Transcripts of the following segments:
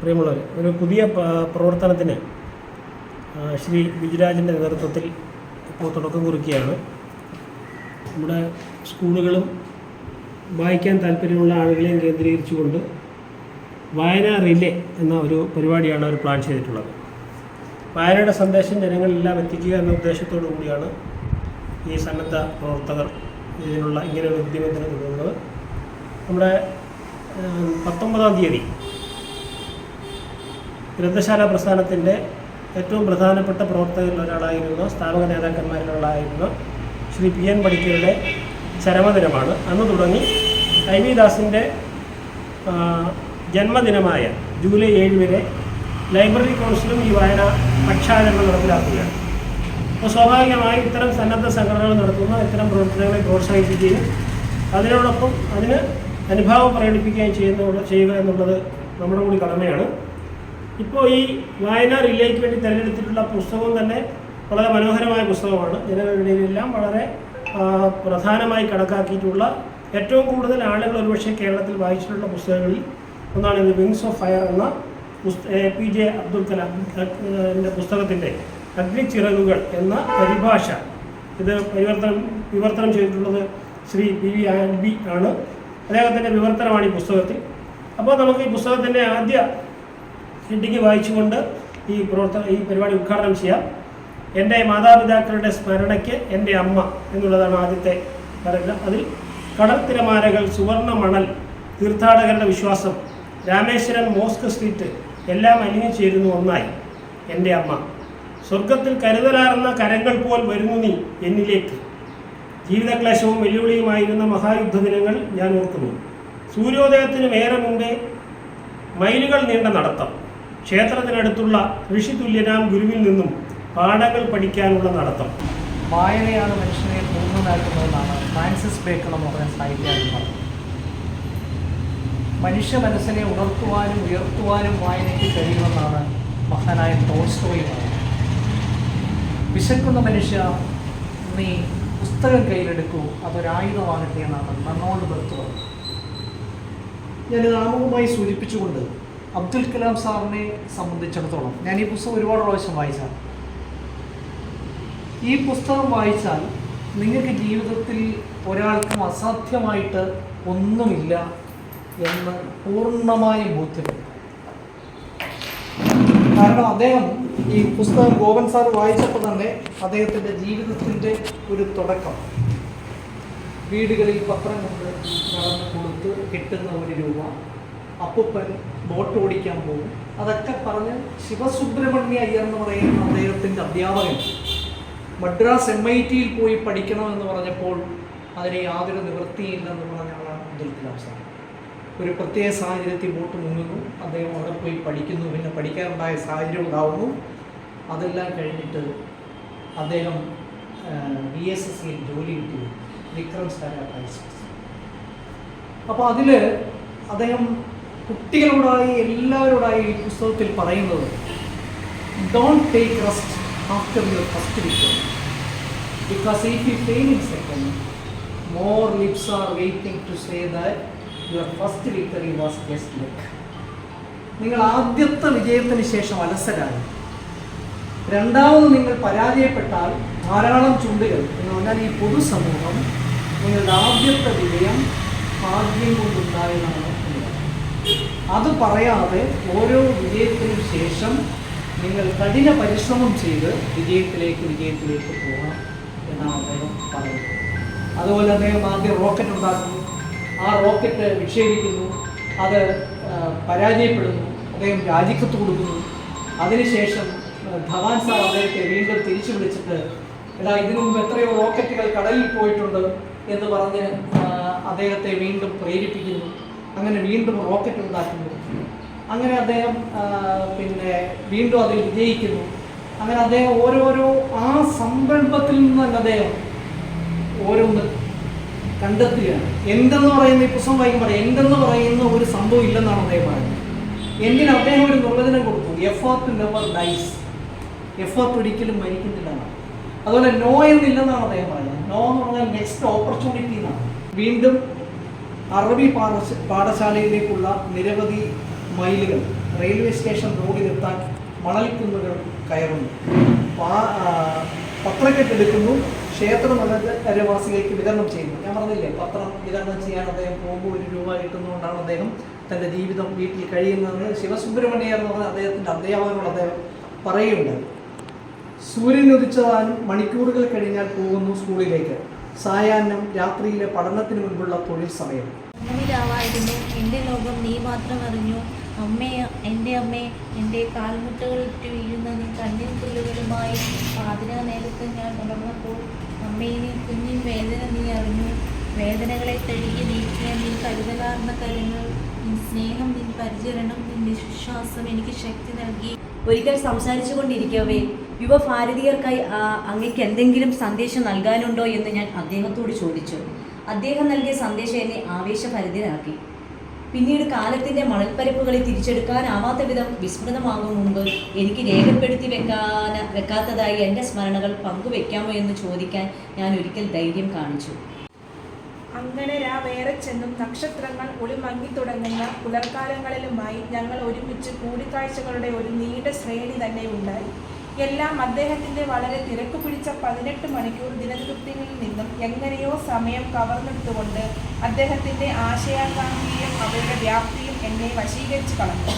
പ്രിയമുള്ളവർ ഒരു പുതിയ പ്രവർത്തനത്തിന് ശ്രീ ബിജുരാജിന്റെ നേതൃത്വത്തിൽ ഇപ്പോൾ തുടക്കം കുറിക്കുകയാണ്. നമ്മുടെ സ്കൂളുകളും വായിക്കാൻ താല്പര്യമുള്ള ആളുകളെയും കേന്ദ്രീകരിച്ചുകൊണ്ട് വായന റിലേ എന്ന ഒരു പരിപാടിയാണ് അവർ പ്ലാൻ ചെയ്തിട്ടുള്ളത്. വായനയുടെ സന്ദേശം ജനങ്ങളെല്ലാം എത്തിക്കുക എന്ന ഉദ്ദേശത്തോടു കൂടിയാണ് ഈ സന്നദ്ധ പ്രവർത്തകർ ഇതിനുള്ള ഇങ്ങനെയുള്ള ഉദ്യമത്തിന് തുടങ്ങുന്നത്. നമ്മുടെ പത്തൊമ്പതാം തീയതി ഗ്രന്ഥശാല പ്രസ്ഥാനത്തിന്റെ ഏറ്റവും പ്രധാനപ്പെട്ട പ്രവർത്തകരിൽ ഒരാളായിരുന്നു സ്ഥാപക നേതാക്കന്മാരിലൊരാളായിരുന്ന ശ്രീ പി എൻ പണിക്കരുടെ ചരമദിനമാണ്. അന്ന് തുടങ്ങി ഐ വി ദാസിന്റെ ജന്മദിനമായ ജൂലൈ ഏഴ് വരെ ലൈബ്രറി കൗൺസിലും ഈ വായന പക്ഷാചരണം നടപ്പിലാക്കുകയാണ്. അപ്പോൾ സ്വാഭാവികമായി ഇത്തരം സന്നദ്ധ സംഘടനകൾ നടത്തുന്ന ഇത്തരം പ്രവർത്തനങ്ങളെ പ്രോത്സാഹിപ്പിക്കുകയും അതിനോടൊപ്പം അതിന് അനുഭാവം പ്രകടിപ്പിക്കുകയും ചെയ്യുന്ന ചെയ്യുക എന്നുള്ളത് നമ്മുടെ കൂടി കടമയാണ്. ഇപ്പോൾ ഈ വായന റിലേക്ക് വേണ്ടി തിരഞ്ഞെടുത്തിട്ടുള്ള പുസ്തകം തന്നെ വളരെ മനോഹരമായ പുസ്തകമാണ്. ജനങ്ങളുടെ ഇടയിലെല്ലാം വളരെ പ്രധാനമായി കണക്കാക്കിയിട്ടുള്ള ഏറ്റവും കൂടുതൽ ആളുകൾ ഒരുപക്ഷെ കേരളത്തിൽ വായിച്ചിട്ടുള്ള പുസ്തകങ്ങളിൽ ഒന്നാണ് ഇത് വിങ്സ് ഓഫ് ഫയർ എന്ന പി ജെ അബ്ദുൽ കലാം പുസ്തകത്തിന്റെ അഗ്നിച്ചിറകുകൾ എന്ന പരിഭാഷ. ഇത് പരിവർത്തനം വിവർത്തനം ചെയ്തിട്ടുള്ളത് ശ്രീ പി വി ബി ആണ്. അദ്ദേഹത്തിന്റെ വിവർത്തനമാണ് ഈ പുസ്തകത്തിൽ. അപ്പോൾ നമുക്ക് ഈ പുസ്തകത്തിന്റെ ആദ്യ ഹെഡിങ് വായിച്ചുകൊണ്ട് ഈ പ്രവർത്തന ഈ പരിപാടി ഉദ്ഘാടനം ചെയ്യാം. എന്റെ മാതാപിതാക്കളുടെ സ്മരണയ്ക്ക് എന്റെ അമ്മ എന്നുള്ളതാണ് ആദ്യത്തെ പാരഗ്രാഫ് അതിൽ കടൽ തിരമാലകൾ സുവർണ മണൽ തീർത്ഥാടകരുടെ വിശ്വാസം രാമേശ്വരൻ മോസ്ക് സ്ട്രീറ്റ് എല്ലാം അലിഞ്ഞു ചേരുന്നു ഒന്നായി എന്റെ അമ്മ. സ്വർഗത്തിൽ കരുതലാർന്ന കരങ്ങൾ പോൽ വരുന്നു നീ എന്നിലേക്ക്. ജീവിതക്ലേശവും വെല്ലുവിളിയുമായിരുന്ന മഹായുദ്ധ ദിനങ്ങൾ ഞാൻ ഓർക്കുന്നു. സൂര്യോദയത്തിനും ഏറെ മുമ്പേ മൈലുകൾ നീണ്ട നടത്തം. ക്ഷേത്രത്തിനടുത്തുള്ള ഋഷി തുല്യനാം ഗുരുവിൽ നിന്നും പാഠങ്ങൾ പഠിക്കാനുള്ള നടത്തം. വായനയാണ് മനുഷ്യനെ പൂർണനാക്കുന്നതെന്നാണ് ഫ്രാൻസിസ് ബേക്കൺ എന്ന് പറഞ്ഞ സാഹിത്യകാരൻ പറഞ്ഞത്. മനുഷ്യ മനസ്സിനെ ഉണർത്തുവാനും ഉയർത്തുവാനും വായനയ്ക്ക് കഴിയുമെന്നാണ് മഹാനായ ടോൾസ്റ്റോയി പറഞ്ഞത്. വിശക്കുന്ന മനുഷ്യ നീ പുസ്തകം കയ്യിലെടുക്കൂ അതൊരായുധമാകട്ടെ എന്നാണ് നന്നോട് ബർത്ത് പറഞ്ഞത്. ഞാനിത് ആമുഖമായി സൂചിപ്പിച്ചുകൊണ്ട് അബ്ദുൽ കലാം സാറിനെ സംബന്ധിച്ചിടത്തോളം ഞാൻ ഈ പുസ്തകം ഒരുപാട് പ്രാവശ്യം വായിച്ചാണ്. ഈ പുസ്തകം വായിച്ചാൽ നിങ്ങൾക്ക് ജീവിതത്തിൽ ഒരാൾക്കും അസാധ്യമായിട്ട് ഒന്നുമില്ല എന്ന് പൂർണമായും ബോധ്യപ്പെടും കാരണം അദ്ദേഹം ഈ പുസ്തകം ഗോപൻ സാർ വായിച്ചപ്പോൾ തന്നെ അദ്ദേഹത്തിന്റെ ജീവിതത്തിന്റെ ഒരു തുടക്കം. വീടുകളിൽ പത്രം കൊണ്ട് നടന്ന് കൊടുത്ത് കിട്ടുന്ന ഒരു രൂപ അപ്പൂപ്പൻ ബോട്ട് ഓടിക്കാൻ പോകും. അതൊക്കെ പറഞ്ഞ് ശിവസുബ്രഹ്മണ്യ അയ്യർ എന്ന് പറയുന്ന അദ്ദേഹത്തിന്റെ അധ്യാപകൻ മദ്രാസ് എം ഐ ടിയിൽ പോയി പഠിക്കണമെന്ന് പറഞ്ഞപ്പോൾ അതിന് യാതൊരു നിവൃത്തിയില്ലെന്ന് പറഞ്ഞ ആളാണ് അബ്ദുൽ കലാം സാർ. ഒരു പ്രത്യേക സാഹചര്യത്തിൽ ബോട്ട് മുങ്ങുന്നു. അദ്ദേഹം അവിടെ പോയി പഠിക്കുന്നു. പിന്നെ പഠിക്കാനുണ്ടായ സാഹചര്യം ഉണ്ടാവുന്നു. അതെല്ലാം കഴിഞ്ഞിട്ട് അദ്ദേഹം ബി എസ് എസ് സിയിൽ ജോലി കിട്ടി. വിക്രം സാരാഭായ്. അപ്പോൾ അതിൽ അദ്ദേഹം കുട്ടികളോടായി എല്ലാവരോടായി ഈ പുസ്തകത്തിൽ പറയുന്നത് don't take rest after your first victory because if you fail in second more lips are waiting to say that your first victory was just luck നിങ്ങൾ ആദ്യത്തെ വിജയത്തിന് ശേഷം അലസരായി രണ്ടാമത് നിങ്ങൾ പരാജയപ്പെട്ടാൽ ധാരാളം ചുണ്ടുകൾ. എന്ന് പറഞ്ഞാൽ ഈ പൊതുസമൂഹം നിങ്ങളുടെ ആദ്യത്തെ വിജയം ഭാഗ്യം കൊണ്ടുണ്ടായതാണ്. അത് പറയാതെ ഓരോ വിജയത്തിനും ശേഷം നിങ്ങൾ കഠിന പരിശ്രമം ചെയ്ത് വിജയത്തിലേക്ക് വിജയത്തിലേക്ക് പോകണം എന്നാണ് അദ്ദേഹം പറയുന്നത്. അതുപോലെ അദ്ദേഹം ആദ്യം റോക്കറ്റ് ഉണ്ടാക്കുന്നു. ആ റോക്കറ്റ് വിക്ഷേപിക്കുന്നു. അത് പരാജയപ്പെടുന്നു. അദ്ദേഹം രാജിക്കത്ത് കൊടുക്കുന്നു. അതിനുശേഷം ധവാൻ സാർ അദ്ദേഹത്തെ വീണ്ടും തിരിച്ചു വിളിച്ചിട്ട് എടാ ഇതിനു മുമ്പ് എത്രയോ റോക്കറ്റുകൾ കടലിൽ പോയിട്ടുണ്ട് എന്ന് പറഞ്ഞ് അദ്ദേഹത്തെ വീണ്ടും പ്രേരിപ്പിക്കുന്നു. അങ്ങനെ വീണ്ടും റോക്കറ്റ് ഉണ്ടാക്കുന്നു. അങ്ങനെ അദ്ദേഹം പിന്നെ വീണ്ടും അതിൽ വിജയിക്കുന്നു. അങ്ങനെ അദ്ദേഹം ഓരോരോ ആ സംരംഭത്തിൽ നിന്ന് തന്നെ അദ്ദേഹം ഓരോന്ന് കണ്ടെത്തുകയാണ്. എന്തെന്ന് പറയുന്ന ഈ പുസ്തകം വായിക്കുമ്പോൾ എന്തെന്ന് പറയുന്ന ഒരു സംഭവം ഇല്ലെന്നാണ് അദ്ദേഹം പറയുന്നത്. എന്തിന് അദ്ദേഹം ഒരു നിർവചനം കൊടുത്തു? എഫേർട്ട് നെവർ ഡൈസ് എഫേർട്ട് ഒരിക്കലും മരിക്കുന്നില്ല അതുപോലെ നോ എന്നില്ലെന്നാണ് അദ്ദേഹം പറയുന്നത്. നോ എന്ന് പറഞ്ഞാൽ നെക്സ്റ്റ് ഓപ്പർച്യൂണിറ്റി എന്നാണ്. വീണ്ടും അറബി പാഠശ പാഠശാലയിലേക്കുള്ള നിരവധി മൈലുകൾ റെയിൽവേ സ്റ്റേഷൻ റോഡിലെത്താൻ മണൽക്കുന്നുകൾ കയറുന്നു. പത്രക്കെട്ടെടുക്കുന്നു ക്ഷേത്ര നഗരവാസികൾക്ക് വിതരണം ചെയ്യുന്നു. ഞാൻ പറഞ്ഞില്ലേ പത്രം വിതരണം ചെയ്യാൻ അദ്ദേഹം പോകുമ്പോൾ ഒരു രൂപ കിട്ടുന്നതുകൊണ്ടാണ് അദ്ദേഹം തന്റെ ജീവിതം വീട്ടിൽ കഴിയുന്നതെന്ന് ശിവസുബ്രഹ്മണ്യർ എന്ന് പറഞ്ഞ അദ്ദേഹത്തിന്റെ അധ്യാപകനോട് അദ്ദേഹം പറയുകയുണ്ടായി. സൂര്യനുദിച്ചതാനും മണിക്കൂറുകൾ കഴിഞ്ഞാൽ പോകുന്നു സ്കൂളിലേക്ക്. സായാഹ്നം രാത്രിയിലെ പഠനത്തിന് മുൻപുള്ള തൊഴിൽ സമയം. ഭൂമിയിലാവായിരുന്നു എന്റെ ലോകം നീ മാത്രം അറിഞ്ഞു. അമ്മയെ എന്റെ അമ്മേ എന്റെ കാൽമുട്ടുകളിട്ട് വീഴുന്ന നീ കണ്ണിൻ പുല്ലുകളുമായി പാതിരാ നേരത്ത് ഞാൻ ഉണർന്നപ്പോൾ അമ്മേ നീ കുഞ്ഞിൻ വേദന നീ അറിഞ്ഞു. വേദനകളെ തഴുകി നീക്കിയ നീ കരുതലാർന്ന കരങ്ങൾ സ്നേഹം നിൻ പരിചരണം നിൻ വിശ്വാസം എനിക്ക് ശക്തി നൽകി. ഒരിക്കൽ സംസാരിച്ചു കൊണ്ടിരിക്കവേ യുവഭാരതീയർക്കായി ആ, അങ്ങയ്ക്ക് എന്തെങ്കിലും സന്ദേശം നൽകാനുണ്ടോ എന്ന് ഞാൻ അദ്ദേഹത്തോട് ചോദിച്ചു. അദ്ദേഹം നൽകിയ സന്ദേശം എന്നെ ആവേശഭരിതനാക്കി. പിന്നീട് കാലത്തിന്റെ മണൽപ്പരപ്പുകളെ തിരിച്ചെടുക്കാനാവാത്ത വിധം വിസ്മൃതമാകും മുമ്പ് എനിക്ക് രേഖപ്പെടുത്തി വെക്കാൻ വെക്കാത്തതായി എന്റെ സ്മരണകൾ പങ്കുവെക്കാമോ എന്ന് ചോദിക്കാൻ ഞാൻ ഒരിക്കൽ ധൈര്യം കാണിച്ചു. അങ്ങനെ രാവേറെ ചെന്നും നക്ഷത്രങ്ങൾ ഒളിമങ്ങി തുടങ്ങുന്ന പുലർക്കാലങ്ങളിലുമായി ഞങ്ങൾ ഒരുമിച്ച് കൂടിക്കാഴ്ചകളുടെ ഒരു നീണ്ട ശ്രേണി തന്നെ ഉണ്ടായി എല്ലാം അദ്ദേഹത്തിന്റെ വളരെ തിരക്ക് പിടിച്ച പതിനെട്ട് മണിക്കൂർ ദിനകൃത്യങ്ങളിൽ നിന്നും എങ്ങനെയോ സമയം കവർന്നെടുത്തുകൊണ്ട് അദ്ദേഹത്തിന്റെ ആശയാകാംക്ഷയും അവരുടെ വ്യാപ്തിയും എന്നെ വശീകരിച്ചു കളഞ്ഞു.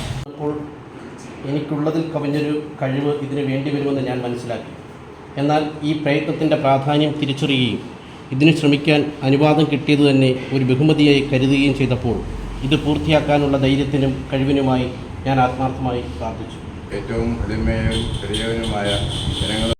എനിക്കുള്ളതിൽ കവിഞ്ഞൊരു കഴിവ് ഇതിന് വേണ്ടി വരുമെന്ന് ഞാൻ മനസ്സിലാക്കി. എന്നാൽ ഈ പ്രയത്നത്തിന്റെ പ്രാധാന്യം തിരിച്ചറിയുകയും ഇതിന് ശ്രമിക്കാൻ അനുവാദം കിട്ടിയത് തന്നെ ഒരു ബഹുമതിയായി കരുതുകയും ചെയ്തപ്പോൾ ഇത് പൂർത്തിയാക്കാനുള്ള ധൈര്യത്തിനും കഴിവിനുമായി ഞാൻ ആത്മാർത്ഥമായി പ്രാർത്ഥിച്ചു. ഏറ്റവും എളിമയും ജനങ്ങൾ